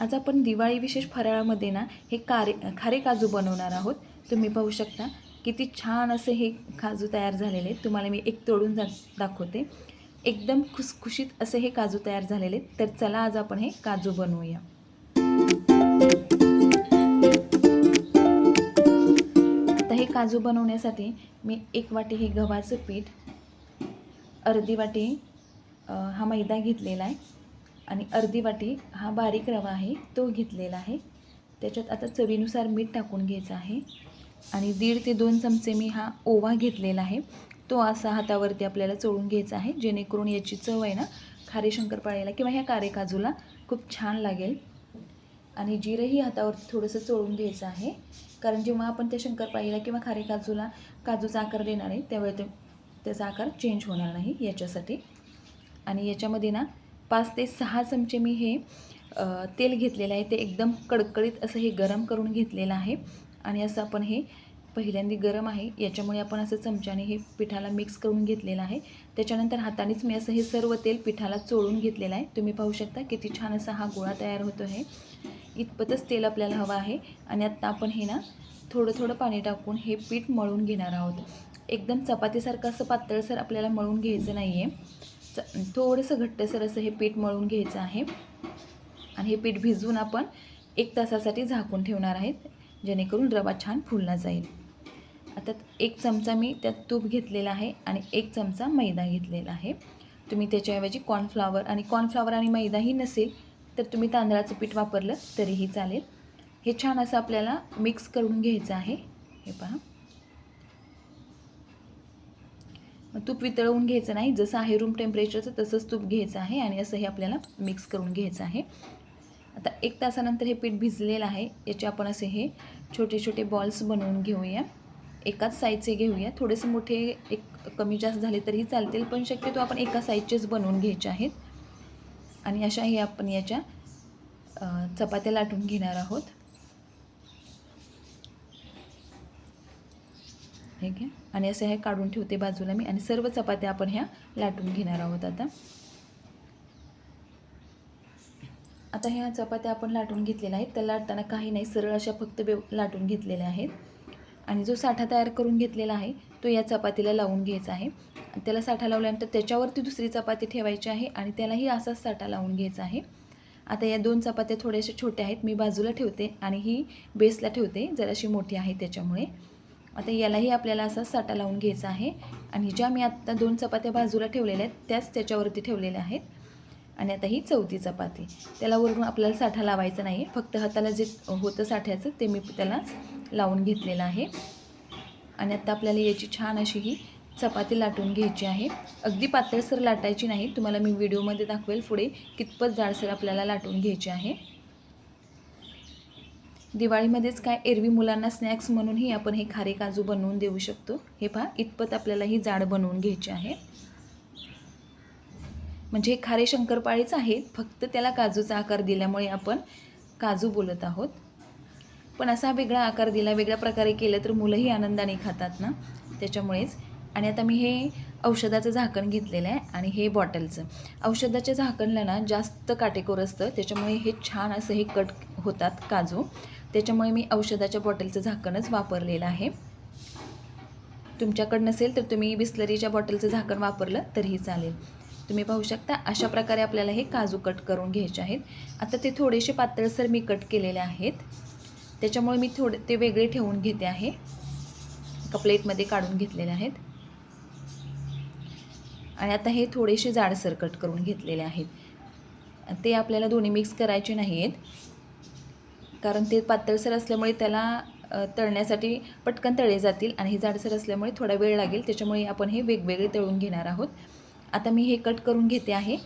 आज आपण दिवाळी विशेष फराळामध्ये ना हे कारे खारे काजू बनवणार आहोत. तुम्ही पाहू शकता किती छान असे हे काजू तयार झालेले आहेत. तुम्हाला मी एक तोडून जा दाखवते. एकदम खुसखुशीत असे हे काजू तयार झालेले आहेत. तर चला आज आपण हे काजू बनवूया. आता हे काजू बनवण्यासाठी मी एक वाटी हे गव्हाचं पीठ अर्धी वाटी हा मैदा घेतलेला आहे. आणि अर्धी वाटी हा बारीक रवा आहे तो घेतलेला आहे. त्याच्यात आता चवीनुसार मीठ टाकून घ्यायचं आहे. आणि दीड ते दोन चमचे मी हा ओवा घेतलेला आहे. तो असा हातावरती आपल्याला चोळून घ्यायचा आहे जेणेकरून याची चव आहे ना खारे शंकरपाळ्याला किंवा ह्या कारे काजूला खूप छान लागेल. आणि जिरंही हातावरती थोडंसं चोळून घ्यायचं आहे. कारण जेव्हा आपण त्या शंकरपाळीला किंवा खारे काजूला काजूचा आकार देणार आहे त्यावेळी ते त्याचा आकार चेंज होणार नाही याच्यासाठी. आणि याच्यामध्ये ना पाच ते सहा चमचे मी हे तेल घेतलेलं आहे. ते एकदम कडकडीत असं हे गरम करून घेतलेलं आहे. आणि असं आपण हे पहिल्यांदा गरम आहे. याच्यामुळे आपण असं चमच्याने हे पिठाला मिक्स करून घेतलेलं आहे. त्याच्यानंतर हातानेच मी असं हे सर्व तेल पिठाला चोळून घेतलेलं आहे. तुम्ही पाहू शकता किती छान असा हा गोळा तयार होतो आहे. इतपतच तेल आपल्याला हवं आहे. आणि आत्ता आपण हे ना थोडं थोडं पाणी टाकून हे पीठ मळून घेणार आहोत. एकदम चपातीसारखं असं पातळसर आपल्याला मळून घ्यायचं नाही आहे थोडंसं घट्टसर असं हे पीठ मळून घ्यायचं आहे. आणि हे पीठ भिजवून आपण एक तासासाठी झाकून ठेवणार आहेत जेणेकरून रवा छान फुलला जाईल. आता एक चमचा मी त्यात तूप घेतलेला आहे आणि एक चमचा मैदा घेतलेला आहे. तुम्ही त्याच्याऐवजी कॉर्नफ्लावर आणि कॉर्नफ्लावर आणि मैदाही नसेल तर तुम्ही तांदळाचं पीठ वापरलं तरीही चालेल. हे छान असं आपल्याला मिक्स करून घ्यायचं आहे. हे पहा. तूप वितळवून घ्यायचं नाही. जसं आहे रूम टेम्परेचरचं तसंच तूप घ्यायचं आहे आणि असं हे आपल्याला मिक्स करून घ्यायचं आहे. आता एक तासानंतर हे पीठ भिजलेलं आहे. याचे आपण असे हे छोटे छोटे बॉल्स बनवून घेऊया. एकाच साईजचे घेऊया. थोडेसे मोठे एक कमी जास्त झाले तरीही चालतील पण शक्यतो आपण एका साईजचेच बनवून घ्यायचे आहेत. आणि अशा हे आपण याच्या चपात्या लाटून घेणार आहोत. हे घ्या. आणि असं हे काढून ठेवते बाजूला मी. आणि सर्व चपात्या आपण ह्या लाटून घेणार आहोत आता. आता ह्या चपात्या आपण लाटून घेतलेल्या आहेत. त्या लाटताना काही नाही सरळ अशा फक्त बेव लाटून घेतलेल्या आहेत. आणि जो साठा तयार करून घेतलेला आहे तो या चपातीला लावून घ्यायचा आहे. आणि त्याला साठा लावल्यानंतर त्याच्यावरती दुसरी चपाती ठेवायची आहे आणि त्यालाही असाच साठा लावून घ्यायचा आहे. आता या दोन चपात्या थोड्याशा छोट्या आहेत. मी बाजूला ठेवते आणि ही बेसला ठेवते जराशी मोठी आहे त्याच्यामुळे. आता यालाही आपल्याला असा साठा लावून घ्यायचा आहे. आणि ज्या मी आत्ता दोन चपात्या बाजूला ठेवलेल्या आहेत त्याच त्याच्यावरती ठेवलेल्या आहेत. आणि आता ही चौथी चपाती. त्याला वरून आपल्याला साठा लावायचा नाही. फक्त हाताला जे होतं साठ्याचं ते मी त्याला लावून घेतलेलं आहे. आणि आता आपल्याला याची छान अशी ही चपाती लाटून घ्यायची आहे. अगदी पातळसर लाटायची नाही. तुम्हाला मी व्हिडिओमध्ये दाखवेल पुढे कितपत जाडसर आपल्याला लाटून घ्यायची आहे. दिवाळीमध्येच काय एरवी मुलांना स्नॅक्स म्हणूनही आपण हे खारे काजू बनवून देऊ शकतो. हे पहा इतपत आपल्याला ही जाड बनवून घ्यायची आहे. म्हणजे हे खारे शंकरपाळीच आहेत फक्त त्याला काजूचा आकार दिल्यामुळे आपण काजू बोलत आहोत. पण असा वेगळा आकार दिला वेगळ्या प्रकारे केलं तर मुलंही आनंदाने खातात ना? त्याच्यामुळेच. आणि आता मी हे औषधाचं झाकण घेतलेलं आहे आणि हे बॉटलचं. औषधाच्या झाकणला ना जास्त काटेकोर असतं त्याच्यामुळे हे छान असं हे कट होतात काजू. त्याच्यामुळे मी औषधाच्या बॉटलचं झाकणच वापरलेलं आहे. तुमच्याकडं नसेल तर तुम्ही बिस्लरीच्या बॉटलचं झाकण वापरलं तरीही चालेल. तुम्ही पाहू शकता अशा प्रकारे आपल्याला हे काजू कट करून घ्यायचे आहेत. आता ते थोडेसे पातळसर मी कट केलेले आहेत. त्याच्यामुळे मी थोडे ते वेगळे ठेवून घेते आहे. एका प्लेटमध्ये काढून घेतलेले आहेत. आणि आता हे थोडेसे जाडसर कट करून घेतलेले आहेत. ते आपल्याला दोन्ही मिक्स करायचे नाही आहेत कारण ते पातळसर असल्यामुळे त्याला तळण्यासाठी पटकन तळे जातील आणि हे जाडसर असल्यामुळे थोडा वेळ लागेल. त्याच्यामुळे आपण हे वेगवेगळे तळून घेणार आहोत. आता मी हे कट करून घेते आहे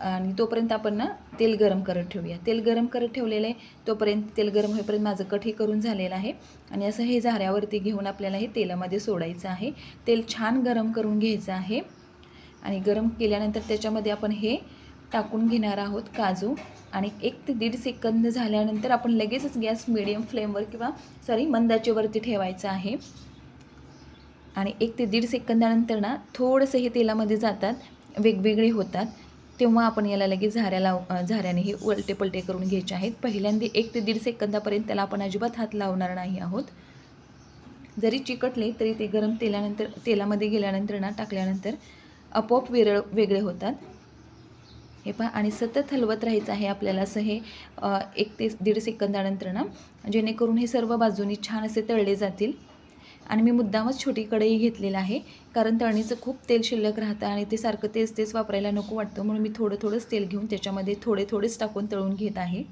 आणि तोपर्यंत आपण ना तेल गरम करत ठेवूया. तेल गरम करत ठेवलेलं आहे तोपर्यंत तेल गरम होईपर्यंत माझं कट हे करून झालेलं आहे आणि असं हे झाऱ्यावरती घेऊन आपल्याला हे तेलामध्ये सोडायचं आहे. तेल छान गरम करून घ्यायचं आहे आणि गरम केल्यानंतर त्याच्यामध्ये आपण हे टाकून घेणार आहोत काजू. आणि एक ते दीड सेकंद झाल्यानंतर आपण लगेचच गॅस मिडियम फ्लेमवर किंवा सॉरी मंदाचेवरती ठेवायचं आहे. आणि एक ते दीड सेकंदानंतर ना थोडंसं हे तेलामध्ये जातात वेगवेगळे होतात. तेव्हा आपण याला लगेच झाऱ्या लाव झाऱ्याने हे उलटे पलटे करून घ्यायचे आहेत. पहिल्यांदा एक ते दीड सेकंदापर्यंत त्याला आपण अजिबात हात लावणार नाही आहोत. जरी चिकटले तरी ते गरम तेलानंतर तेलामध्ये गेल्यानंतर ना टाकल्यानंतर आपोआप वेरळ वेगळे होतात. हे पहा आणि सतत हलवत राहायचं आहे आपल्याला असं हे एक ते दीड सेकंदानंतर ना जेणेकरून हे सर्व बाजूनी छान असे तळले जातील. आणि मी मुद्दामच छोटी कढई घेतलेलं आहे कारण तळणीचं खूप तेल शिल्लक राहतं आणि ते सारखं तेच तेच वापरायला नको वाटतं म्हणून मी थोडं थोडंच तेल घेऊन त्याच्यामध्ये थोडे थोडेच टाकून तळून घेत आहे.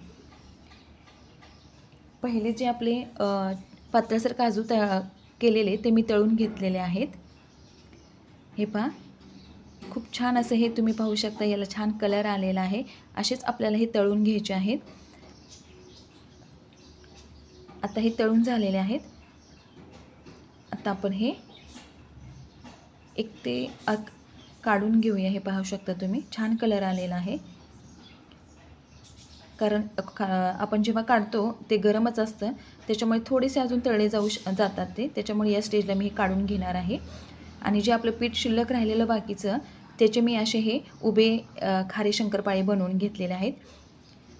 पहिले जे आपले पात्रासर काजू तळ केलेले ते मी तळून घेतलेले आहेत. हे पहा खूप छान असं हे तुम्ही पाहू शकता याला छान कलर आलेला आहे. असेच आपल्याला हे तळून घ्यायचे आहेत. आता हे तळून झालेले आहेत. आता आपण हे एक ते अक काढून घेऊया हे पाहू शकता तुम्ही. छान कलर आलेला आहे. कारण आपण जेव्हा काढतो ते गरमच असतं. त्याच्यामुळे थोडेसे अजून तळले जाऊ श जातात ते. त्याच्यामुळे या स्टेजला मी हे काढून घेणार आहे. आणि जे आपलं पीठ शिल्लक राहिलेलं बाकीचं त्याचे मी असे हे उभे खारे शंकरपाळे बनवून घेतलेले आहेत.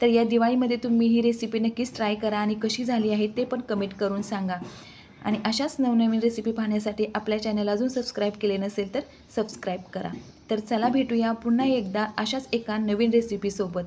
तर या दिवाळीमध्ये तुम्ही ही रेसिपी नक्कीच ट्राय करा आणि कशी झाली आहे ते पण कमेंट करून सांगा. आणि अशाच नवनवीन रेसिपी पाहण्यासाठी आपल्या चॅनल अजून सबस्क्राईब केले नसेल तर सबस्क्राईब करा. तर चला भेटूया पुन्हा एकदा अशाच एका नवीन रेसिपीसोबत